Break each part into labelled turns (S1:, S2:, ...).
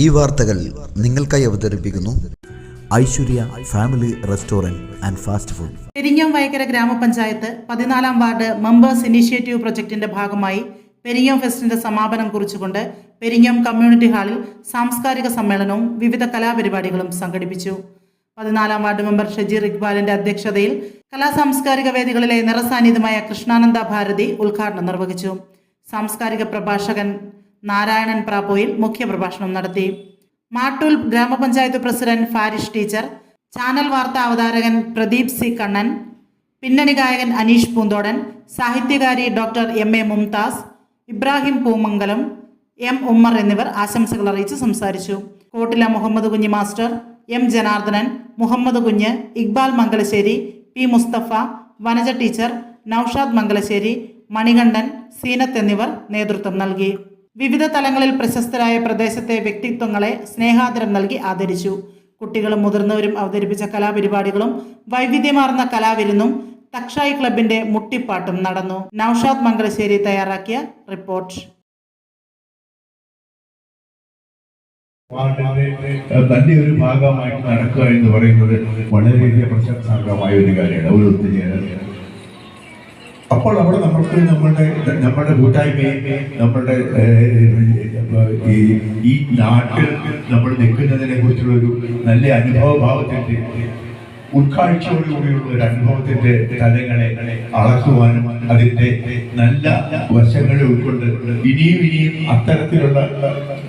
S1: ഈ വാർത്തകൾ നിങ്ങൾക്കായി അവതരിപ്പിക്കുന്നു Aishwarya family restaurant and fast food.
S2: Perinjam Vaikkara ഗ്രാമപഞ്ചായത്ത് പതിനാലാം വാർഡ് മെമ്പേഴ്സ് ഇനീഷ്യേറ്റീവ് പ്രൊജക്ടിന്റെ ഭാഗമായി പെരിഞ്ഞം ഫെസ്റ്റിന്റെ സമാപനം കുറിച്ചുകൊണ്ട് പെരിഞ്ഞം കമ്മ്യൂണിറ്റി ഹാളിൽ സാംസ്കാരിക സമ്മേളനവും വിവിധ കലാപരിപാടികളും സംഘടിപ്പിച്ചു. പതിനാലാം വാർഡ് മെമ്പർ ഷജീർ ഇക്ബാലിന്റെ അധ്യക്ഷതയിൽ കലാ സാംസ്കാരിക വേദികളിലെ നിറസാന്നിധ്യമായ കൃഷ്ണാനന്ദ ഭാരതി ഉദ്ഘാടനം നിർവഹിച്ചു. സാംസ്കാരിക പ്രഭാഷകൻ നാരായണൻ പ്രാപ്പോയിൽ മുഖ്യപ്രഭാഷണം നടത്തി. മാട്ടൂൽ ഗ്രാമപഞ്ചായത്ത് പ്രസിഡന്റ് ഫാരിഷ് ടീച്ചർ ചാനൽ വാർത്താ അവതാരകൻ പ്രദീപ് സി കണ്ണൻ പിന്നണി ഗായകൻ Aneesh Poonthodan സാഹിത്യകാരി doctor M A Mumtaz Ibrahim Poomangalam M Ummer എന്നിവർ ആശംസകൾ അറിയിച്ച് സംസാരിച്ചു. കോട്ടില Muhammad Kunhi master M Janardhanan Muhammad Kunju Iqbal Mangalassery P Musthafa Vanaja teacher Noushad Mangalassery Manikandan Seenath എന്നിവർ നേതൃത്വം നൽകി. വിവിധ തലങ്ങളിൽ പ്രശസ്തരായ പ്രദേശത്തെ വ്യക്തിത്വങ്ങളെ സ്നേഹാദരം നൽകി ആദരിച്ചു. കുട്ടികളും മുതിർന്നവരും അവതരിപ്പിച്ച കലാപരിപാടികളും വൈവിധ്യമാർന്ന കലാവിരുന്നും തക്ഷായി ക്ലബിന്റെ മുട്ടിപ്പാട്ടും നടന്നു. നൌഷാദ് മംഗലശ്ശേരി തയ്യാറാക്കിയ റിപ്പോർട്ട്.
S3: തന്റെ ഒരു ഭാഗമായിട്ട് നടക്കുക എന്ന് പറയുന്നത് വളരെയധികം പ്രശംസാർഹമായ ഒരു കാര്യമാണ്. ഒരു ഒത്തുചേരൽ. അപ്പോൾ അവിടെ നമ്മൾക്ക് നമ്മളുടെ നമ്മുടെ കൂട്ടായ്മയും നമ്മുടെ ഈ ഈ നാട്ടിൽ നമ്മൾ നിൽക്കുന്നതിനെ കുറിച്ചുള്ള ഒരു നല്ല അനുഭവ ഭാവത്തിന്റെ ഉൾക്കാഴ്ചയോടുകൂടിയുള്ള ഒരു അനുഭവത്തിന്റെ തലങ്ങളെ അളക്കുവാനും അതിന്റെ നല്ല വശങ്ങളെ ഉൾക്കൊണ്ട് ഇനിയും ഇനിയും അത്തരത്തിലുള്ള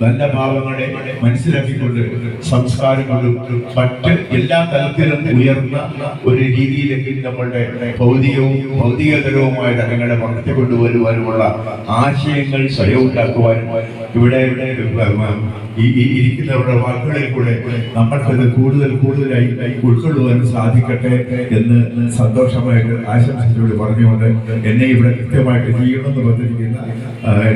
S3: നല്ല ഭാവങ്ങളെ മനസ്സിലാക്കിക്കൊണ്ട് സംസ്കാരങ്ങളും മറ്റ് എല്ലാ തലത്തിലും ഉയർന്ന ഒരു രീതിയിലേക്ക് നമ്മളുടെ ഭൗതികവും ഭൗതികതരവുമായ തലങ്ങളെ വളർത്തി കൊണ്ടുവരുവാനുമുള്ള ആശയങ്ങൾ സ്വയം ഉണ്ടാക്കുവാനും ഇവിടെ ഇവിടെ ഇരിക്കുന്നവരുടെ വാക്കുകളിൽ കൂടെ നമ്മൾക്കത് കൂടുതൽ കൂടുതലായി ഉൾക്കൊള്ളുവാൻ സാധിക്കട്ടെ എന്ന് സന്തോഷമായിട്ട് ആശംസിച്ചുകൊണ്ട് പറഞ്ഞുകൊണ്ട് എന്നെ ഇവിടെ കൃത്യമായിട്ട് ചെയ്യണമെന്ന് പറഞ്ഞിരിക്കുന്ന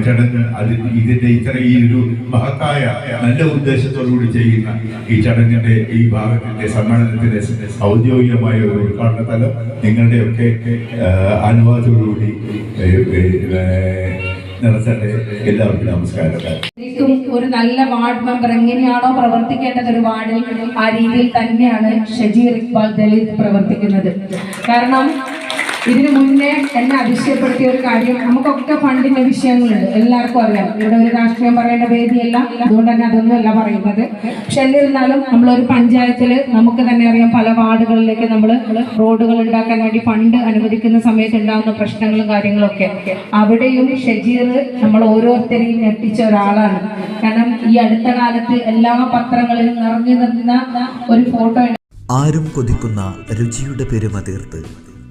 S3: ചടങ്ങ് അത് ഇതിന്റെ ഇത്ര ഈ ഒരു മഹത്തായ നല്ല ഉദ്ദേശത്തോടുകൂടി ചെയ്യുന്ന ഈ ചടങ്ങിന്റെ ഈ ഭാഗത്തിന്റെ സമ്മേളനത്തിന്റെ ഔദ്യോഗികമായ ഒരു ഉദ്ഘാടന തലം നിങ്ങളുടെയൊക്കെ അനുവാദത്തോടുകൂടി നമസ്കാരം
S4: ഒരു നല്ല വാർഡ് മെമ്പർ എങ്ങനെയാണോ പ്രവർത്തിക്കേണ്ടത് ഒരു വാർഡിൽ ആ രീതിയിൽ തന്നെയാണ് ഷജീർ ഇക്ബാൽ ദലിത് പ്രവർത്തിക്കുന്നത്. കാരണം ഇതിനു മുന്നേ എന്നെ അതിശയപ്പെടുത്തിയ ഒരു കാര്യം നമുക്കൊക്കെ ഫണ്ടിന്റെ വിഷയങ്ങളുണ്ട്. എല്ലാവർക്കും അറിയാം. ഇവിടെ ഒരു രാഷ്ട്രീയം പറയേണ്ട വേദിയല്ല. അതുകൊണ്ട് തന്നെ അതൊന്നും അല്ല പറയുന്നത്. പക്ഷെ എന്നിരുന്നാലും നമ്മളൊരു പഞ്ചായത്തിൽ നമുക്ക് തന്നെ അറിയാം പല വാർഡുകളിലേക്ക് നമ്മൾ റോഡുകൾ ഉണ്ടാക്കാൻ വേണ്ടി ഫണ്ട് അനുവദിക്കുന്ന സമയത്ത് ഉണ്ടാകുന്ന പ്രശ്നങ്ങളും കാര്യങ്ങളൊക്കെ. അവിടെയും ഷജീർ നമ്മൾ ഓരോരുത്തരെയും ഞെട്ടിച്ച ഒരാളാണ്. കാരണം ഈ അടുത്ത കാലത്ത് എല്ലാ പത്രങ്ങളിലും നിറഞ്ഞു നിന്ന ഒരു ഫോട്ടോ
S1: ആരും കൊതിക്കുന്ന രുചിയുടെ പെരുമ തീർത്ത്.